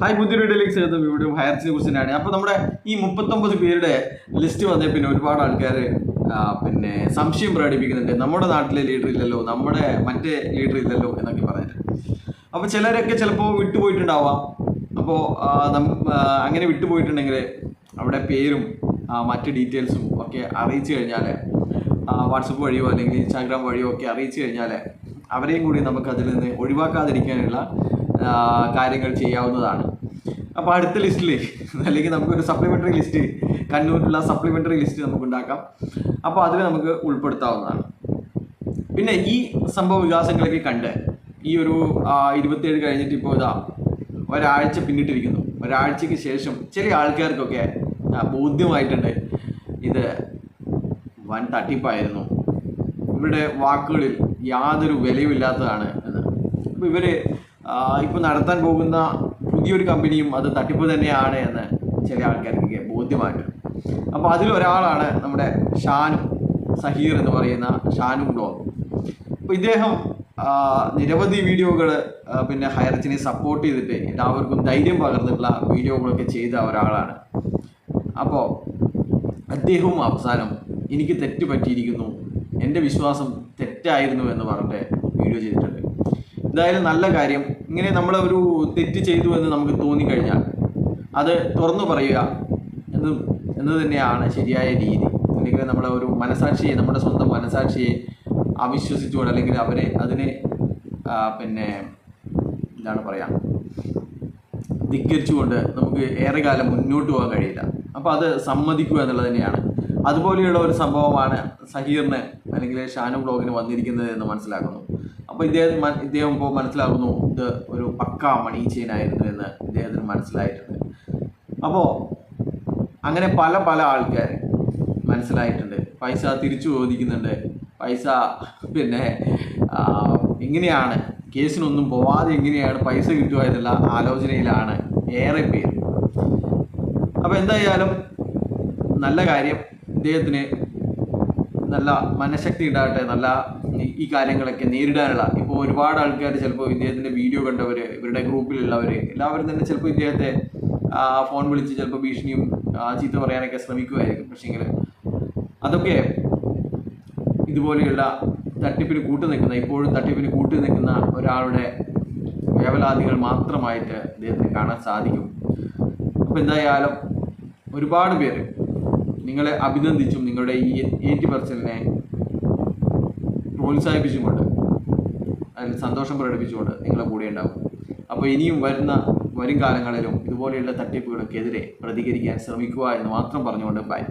Hi പുതിയ വീഡിയോയിലേക്ക് സ്വാഗതം. വീഡിയോ ഹയർസിനെ തന്നെയാണ്. അപ്പോൾ നമ്മുടെ ഈ മുപ്പത്തൊമ്പത് പേരുടെ ലിസ്റ്റ് വന്നേ പിന്നെ ഒരുപാട് ആൾക്കാർ പിന്നെ സംശയം പ്രകടിപ്പിക്കുന്നുണ്ട്. നമ്മുടെ നാട്ടിലെ ലീഡർ ഇല്ലല്ലോ നമ്മുടെ മറ്റേ ലീഡർ ഇല്ലല്ലോ എന്നൊക്കെ പറഞ്ഞിട്ട്. അപ്പോൾ ചിലരൊക്കെ ചിലപ്പോൾ വിട്ടുപോയിട്ടുണ്ടാവാം. അപ്പോൾ അങ്ങനെ വിട്ടുപോയിട്ടുണ്ടെങ്കിൽ അവിടെ പേരും മറ്റ് ഡീറ്റെയിൽസും ഒക്കെ അറിയിച്ചു കഴിഞ്ഞാൽ വാട്സപ്പ് വഴിയോ അല്ലെങ്കിൽ ഇൻസ്റ്റാഗ്രാം വഴിയോ ഒക്കെ അറിയിച്ചു കഴിഞ്ഞാൽ അവരെയും കൂടി നമുക്ക് അതിൽ നിന്ന് ഒഴിവാക്കാതിരിക്കാനുള്ള കാര്യങ്ങൾ ചെയ്യാവുന്നതാണ്. അപ്പോൾ അടുത്ത ലിസ്റ്റിൽ അല്ലെങ്കിൽ നമുക്കൊരു സപ്ലിമെന്ററി ലിസ്റ്റ് കണ്ണൂരിലുള്ള സപ്ലിമെന്ററി ലിസ്റ്റ് നമുക്ക് ഉണ്ടാക്കാം അപ്പോൾ അതിൽ നമുക്ക് ഉൾപ്പെടുത്താവുന്നതാണ്. പിന്നെ ഈ സംഭവ വികാസങ്ങളൊക്കെ കണ്ട് ഈ ഒരു ഇരുപത്തിയേഴ് കഴിഞ്ഞിട്ട് ഇപ്പോൾ ഇതാ ഒരാഴ്ച പിന്നിട്ടിരിക്കുന്നു. ഒരാഴ്ചയ്ക്ക് ശേഷം ചില ആൾക്കാർക്കൊക്കെ ബോധ്യമായിട്ടുണ്ട് ഇത് വൻ തട്ടിപ്പായിരുന്നു. ഇവരുടെ വാക്കുകളിൽ യാതൊരു വിലയുമില്ലാത്തതാണ് എന്ന്. അപ്പോൾ ഇവർ ഇപ്പോൾ നടത്താൻ പോകുന്ന പുതിയൊരു കമ്പനിയും അത് തട്ടിപ്പ് തന്നെയാണ് എന്ന് ചില ആൾക്കാർക്ക് ബോധ്യമായിട്ടുണ്ട്. അപ്പോൾ അതിലൊരാളാണ് നമ്മുടെ ഷാനു സഹീർ എന്ന് പറയുന്ന ഷാനു ബ്ലോഗ് അപ്പോൾ ഇദ്ദേഹം നിരവധി വീഡിയോകൾ പിന്നെ ഹയർച്ചിനെ സപ്പോർട്ട് ചെയ്തിട്ട് എല്ലാവർക്കും ധൈര്യം പകർന്നിട്ടുള്ള വീഡിയോകളൊക്കെ ചെയ്ത ഒരാളാണ്. അപ്പോൾ അദ്ദേഹവും അവസാനം എനിക്ക് തെറ്റ് പറ്റിയിരിക്കുന്നു എന്റെ വിശ്വാസം തെറ്റായിരുന്നു എന്ന് പറഞ്ഞിട്ട് വീഡിയോ ചെയ്തിട്ടുണ്ട്. എന്തായാലും നല്ല കാര്യം. ഇങ്ങനെ നമ്മൾ ഒരു തെറ്റ് ചെയ്തു എന്ന് നമുക്ക് തോന്നിക്കഴിഞ്ഞാൽ അത് തുറന്നു പറയുക എന്ന് എന്ന് തന്നെയാണ് ശരിയായ രീതി. അല്ലെങ്കിൽ നമ്മളെ ഒരു മനസാക്ഷിയെ നമ്മുടെ സ്വന്തം മനസാക്ഷിയെ അവിശ്വസിച്ചുകൊണ്ട് അല്ലെങ്കിൽ അവരെ അതിനെ പിന്നെ എന്താണ് പറയുക ധിക്കരിച്ചുകൊണ്ട് നമുക്ക് ഏറെ കാലം മുന്നോട്ട് പോകാൻ കഴിയില്ല. അപ്പോൾ അത് സമ്മതിക്കുക എന്നുള്ളത് തന്നെയാണ്. അതുപോലെയുള്ള ഒരു സംഭവമാണ് സഹീറിന് അല്ലെങ്കിൽ ഷാനു ബ്ലോഗിന് വന്നിരിക്കുന്നത് എന്ന് മനസ്സിലാക്കുന്നു. അപ്പോൾ ഇദ്ദേഹം ഇദ്ദേഹം ഇപ്പോൾ മനസ്സിലാക്കുന്നു ഇത് ഒരു പക്ക മണി ചെയിനായിരുന്നു എന്ന് ഇദ്ദേഹത്തിന് മനസ്സിലായിട്ടുണ്ട്. അപ്പോൾ അങ്ങനെ പല പല ആൾക്കാർ മനസ്സിലായിട്ടുണ്ട്. പൈസ തിരിച്ചു ചോദിക്കുന്നുണ്ട്. പൈസ പിന്നെ എങ്ങനെയാണ്? കേസിനൊന്നും പോവാതെ എങ്ങനെയാണ് പൈസ കിട്ടുക എന്നുള്ള ആലോചനയിലാണ് ഏറെ പേര്. അപ്പോൾ എന്തായാലും നല്ല കാര്യം ഇദ്ദേഹത്തിന് നല്ല മനഃശക്തി ഉണ്ടാകട്ടെ നല്ല ഈ- കാര്യങ്ങളൊക്കെ നേരിടാനുള്ള. ഇപ്പോൾ ഒരുപാട് ആൾക്കാർ ചിലപ്പോൾ ഇദ്ദേഹത്തിന്റെ വീഡിയോ കണ്ടവർ ഇവരുടെ ഗ്രൂപ്പിലുള്ളവർ എല്ലാവരും തന്നെ ചിലപ്പോൾ ഇദ്ദേഹത്തെ ഫോൺ വിളിച്ച് ചിലപ്പോൾ ഭീഷണിയും ചീത്ത പറയാനൊക്കെ ശ്രമിക്കുമായിരിക്കും പക്ഷേങ്കിൽ അതൊക്കെ ഇതുപോലെയുള്ള തട്ടിപ്പിന് കൂട്ടു നിൽക്കുന്ന ഇപ്പോഴും തട്ടിപ്പിന് കൂട്ടു നിൽക്കുന്ന ഒരാളുടെ വേവലാതികൾ മാത്രമായിട്ട് ഇദ്ദേഹത്തിന് കാണാൻ സാധിക്കും. അപ്പോൾ എന്തായാലും ഒരുപാട് പേര് നിങ്ങളെ അഭിനന്ദിച്ചും നിങ്ങളുടെ ഈ എയ്റ്റി പെർസെന്റിനെ പ്രോത്സാഹിപ്പിച്ചുകൊണ്ട് അതിൽ സന്തോഷം പ്രകടിപ്പിച്ചുകൊണ്ട് നിങ്ങളെ കൂടെ ഉണ്ടാവും. അപ്പോൾ ഇനിയും വരുന്ന വരും കാലങ്ങളിലും ഇതുപോലെയുള്ള തട്ടിപ്പുകൾക്കെതിരെ പ്രതികരിക്കാൻ ശ്രമിക്കുക എന്ന് മാത്രം പറഞ്ഞുകൊണ്ട് ബൈ